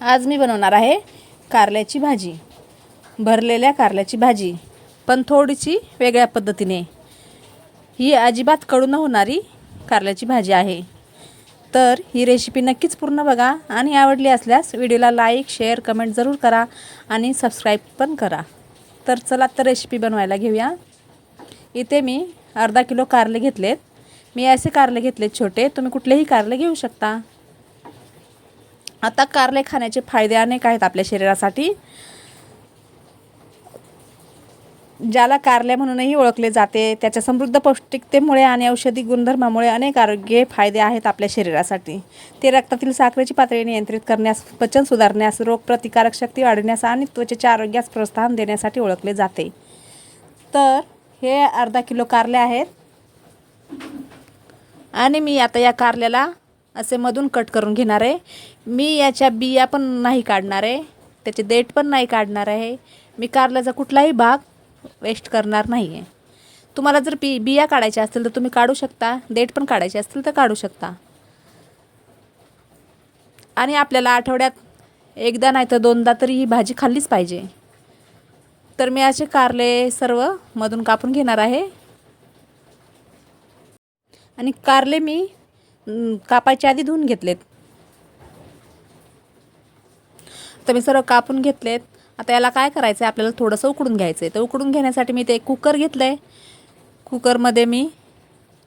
आज मी बनवणार आहे कारल्याची भाजी. भरलेल्या कारल्याची भाजी पण थोडीशी वेगळ्या पद्धतीने. ही अजिबात कडू न होणारी कारल्याची भाजी आहे. तर ही रेसिपी नक्कीच पूर्ण बघा आणि आवडली असल्यास व्हिडिओला लाईक शेअर कमेंट जरूर करा आणि सबस्क्राईब पण करा. तर चला तर रेसिपी बनवायला घेऊया. इथे मी अर्धा किलो कारले घेतलेत. मी असे कारले घेतलेत छोटे तुम्ही कुठलेही कारले घेऊ शकता. आता कारले खाण्याचे फायदे अनेक आहेत आपल्या शरीरासाठी. ज्याला कारले म्हणूनही ओळखले जाते त्याच्या समृद्ध पौष्टिकतेमुळे आणि औषधी गुणधर्मामुळे अनेक आरोग्य फायदे आहेत आपल्या शरीरासाठी. ते रक्तातील साखरेची पातळी नियंत्रित करण्यास पचन सुधारण्यास रोगप्रतिकारक शक्ती वाढवण्यास आणि त्वचेच्या आरोग्यास प्रोत्साहन देण्यासाठी ओळखले जाते. तर हे अर्धा किलो कारले आहेत. आणि मी आता या कारल्याला असे मधून कट करून घेणार आहे. मी याच्या बिया पण नाही काढणार आहे. त्याचे देठ पण नाही काढणार आहे. मी कारल्याचा कुठलाही भाग वेस्ट करणार नाही आहे तुम्हाला जर बी बिया काढायच्या असतील तर तुम्ही काढू शकता. देठ पण काढायचे असतील तर काढू शकता. आणि आपल्याला आठवड्यात एकदा नाही तर दोनदा तरी ही भाजी खाल्लीच पाहिजे. तर मी असे कारले सर्व मधून कापून घेणार आहे. आणि कारले मी कापायच्या आधी धुवून घेतलेत. तर मी सर्व कापून घेतलेत. आता याला काय करायचं आहे आपल्याला थोडंसं उकडून घ्यायचं आहे तर उकडून घेण्यासाठी मी ते कुकर घेतलं आहे कुकरमध्ये मी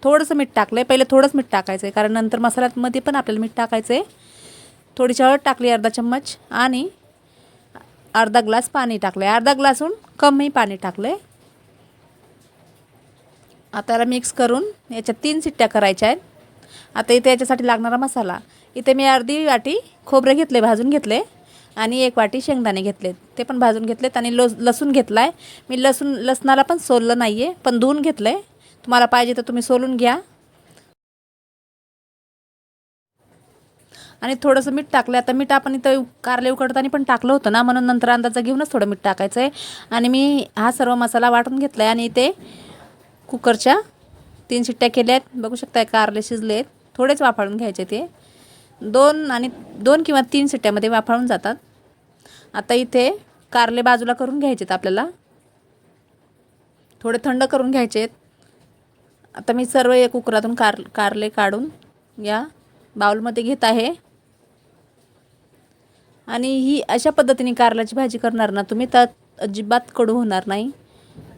थोडंसं मीठ टाकलं आहे पहिले थोडंच मीठ टाकायचं आहे कारण नंतर मसाल्यामध्ये पण आपल्याला मीठ टाकायचं आहे थोडीशी हळद टाकली अर्धा चम्मच आणि अर्धा ग्लास पाणी टाकलं आहे अर्धा ग्लासहून कमी पाणी टाकलं आहे आता याला मिक्स करून याच्यात तीन सिट्ट्या करायच्या आहेत. आता इथे याच्यासाठी लागणारा मसाला. इथे मी अर्धी वाटी खोबरे घेतले भाजून घेतले आणि एक वाटी शेंगदाणे घेतलेत. ते पण भाजून घेतलेत आणि लस लसूण घेतला आहे मी लसूण लसणाला पण सोललं नाही आहे पण धुवून घेतलं आहे तुम्हाला पाहिजे तर तुम्ही सोलून घ्या. आणि थोडंसं मीठ टाकलं आता मीठ आपण इथं कारले उकडताना पण टाकलं होतं ना म्हणून नंतर अंदाजा घेऊनच थोडं मीठ टाकायचं आहे आणि मी हा सर्व मसाला वाटून घेतला आहे आणि इथे कुकरच्या तीन शिट्ट्या केल्या आहेत बघू शकताय कारले शिजले आहेत. थोडेच वाफाळून घ्यायचे ते. दोन आणि दोन किंवा तीन शिट्ट्यामध्ये वाफाळून जातात. आता इथे कारले बाजूला करून घ्यायचे आहेत आपल्याला. थोडे थंड करून घ्यायचे आहेत. आता मी सर्व या कुकरातून कार कारले काढून या बाउलमध्ये घेत आहे. आणि ही अशा पद्धतीने कारल्याची भाजी करणार ना तुम्ही तर अजिबात कडू होणार नाही.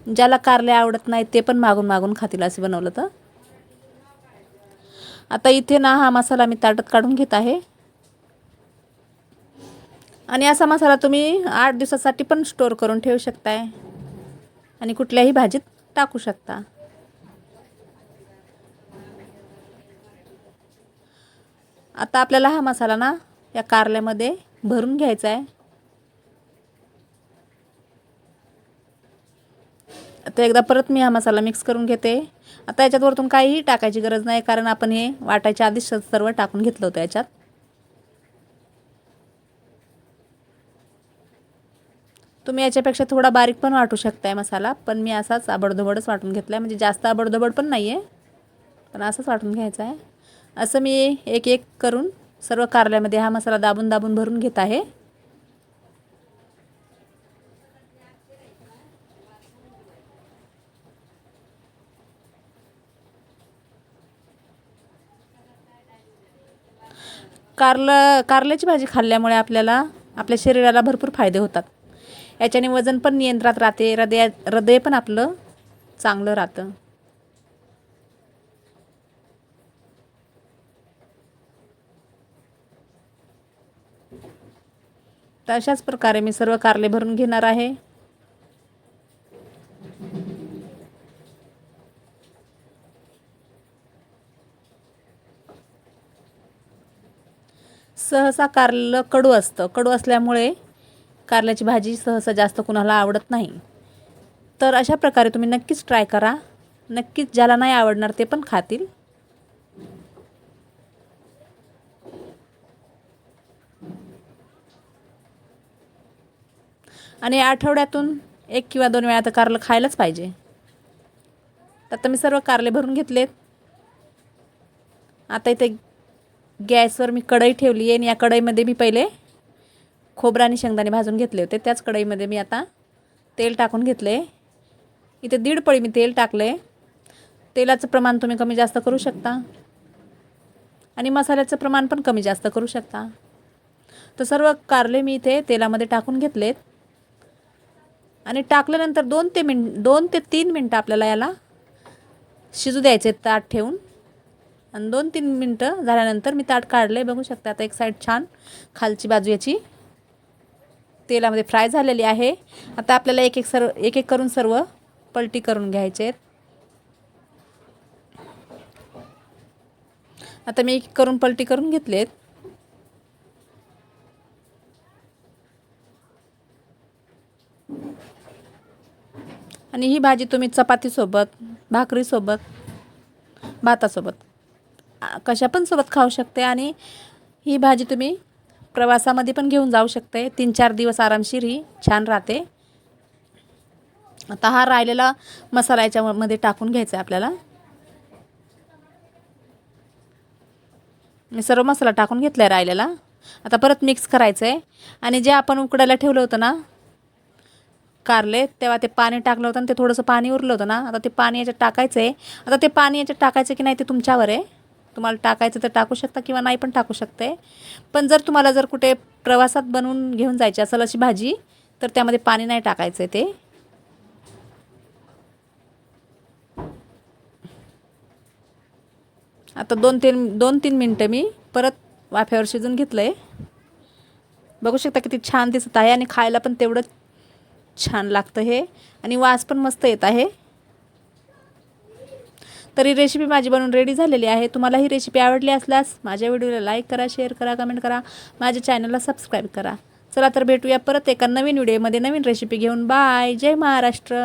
ज्याला कारले आवडत नाही ते पण मागून मागून खातील असे बनवलं तर. आता इथे ना हा मसाला मी ताटत काढून घेत आहे. आणि असा मसाला तुम्ही आठ दिवसासाठी पण स्टोअर करून ठेवू शकताय. आणि कुठल्याही भाजीत टाकू शकता. आता आपल्याला हा मसाला ना या कारल्यामध्ये भरून घ्यायचा आहे आता एकदा परत मी हा मसाला मिक्स करून घेते. आता याच्यात वरतून काहीही टाकायची गरज नाही कारण आपण हे वाटायच्या आधीच सर्व टाकून घेतलं होतं याच्यात. तुम्ही याच्यापेक्षा थोडा बारीक पण वाटू शकताय मसाला पण मी असाच आबडधोबडच वाटून घेतला आहे म्हणजे जास्त आबडधोबड पण नाही आहे पण असंच वाटून घ्यायचं आहे. असं मी एक एक करून सर्व कारल्यामध्ये हा मसाला दाबून दाबून भरून घेत आहे. कारलं कारल्याची भाजी खाल्ल्यामुळे आपल्याला आपल्या शरीराला भरपूर फायदे होतात. याच्याने वजन पण नियंत्रणात राहते हृदय हृदय पण आपलं चांगलं राहतं. तर अशाच प्रकारे मी सर्व कारले भरून घेणार आहे. सहसा कारलं कडू असतं. कडू असल्यामुळे कारल्याची भाजी सहसा जास्त कुणाला आवडत नाही. तर अशा प्रकारे तुम्ही नक्कीच ट्राय करा. नक्कीच ज्याला नाही आवडणार ते पण खातील. आणि आठवड्यातून एक किंवा दोन वेळा तर कारलं खायलाच पाहिजे. आता मी सर्व कारले भरून घेतलेत. आता इथे गॅसवर मी कढई ठेवली आहे आणि या कढईमध्ये मी पहिले खोबरा आणि शेंगदाणे भाजून घेतले होते. त्याच कढईमध्ये मी आता तेल टाकून घेतले. इथे दीड पळी मी तेल टाकले. तेलाचं प्रमाण तुम्ही कमी जास्त करू शकता. आणि मसाल्याचं प्रमाण पण कमी जास्त करू शकता. तर सर्व कारले मी इथे तेलामध्ये टाकून घेतलेत. आणि टाकल्यानंतर दोन ते मिन दोन ते तीन मिनटं आपल्याला याला शिजू द्यायचे ताट ठेवून. आणि दोन तीन मिनटं झाल्यानंतर मी ताट काढले बघू शकता आता एक साईड छान खालची बाजू याची. तेलामध्ये फ्राय झालेली आहे. आता आपल्याला एक एक सर्व एक एक करून सर्व पलटी करून घ्यायचे आहेत. आता मी एक एक करून पलटी करून घेतलेत आणि ही भाजी तुम्ही चपातीसोबत भाकरीसोबत भातासोबत कशा पण सोबत खाऊ शकते आणि ही भाजी तुम्ही प्रवासामध्ये पण घेऊन जाऊ शकते. तीन चार दिवस आरामशीर ही छान राहते. आता हा राहिलेला मसाला याच्यामध्ये टाकून घ्यायचा आहे आपल्याला. मी सर्व मसाला टाकून घेतला आहे राहिलेला. आता परत मिक्स करायचं आहे आणि जे आपण उकडायला ठेवलं होतं ना कारले तेव्हा ते पाणी टाकलं होतं आणि ते थोडंसं पाणी उरलं होतं ना. आता ते पाणी याच्यात टाकायचं आहे आता ते पाणी याच्यात टाकायचं की नाही ते तुमच्यावर आहे. तुम्हाला टाकायचं तर टाकू शकता किंवा नाही पण टाकू शकते. पण जर तुम्हाला जर कुठे प्रवासात बनवून घेऊन जायची असेल अशी भाजी तर त्यामध्ये पाणी नाही टाकायचं ते. आता दोन तीन दोन तीन मिनटं मी परत वाफ्यावर शिजून घेतलं आहे बघू शकता किती छान दिसत आहे आणि खायला पण तेवढं छान लागतं हे. आणि वास पण मस्त येत आहे. तर ही रेसिपी माझी बनवून रेडी झालेली आहे. तुम्हाला ही रेसिपी आवडली असल्यास माझ्या व्हिडिओला लाईक करा शेअर करा कमेंट करा. माझ्या चॅनलला सबस्क्राईब करा. चला तर भेटूया परत एका नवीन व्हिडिओमध्ये नवीन रेसिपी घेऊन. बाय जय महाराष्ट्र.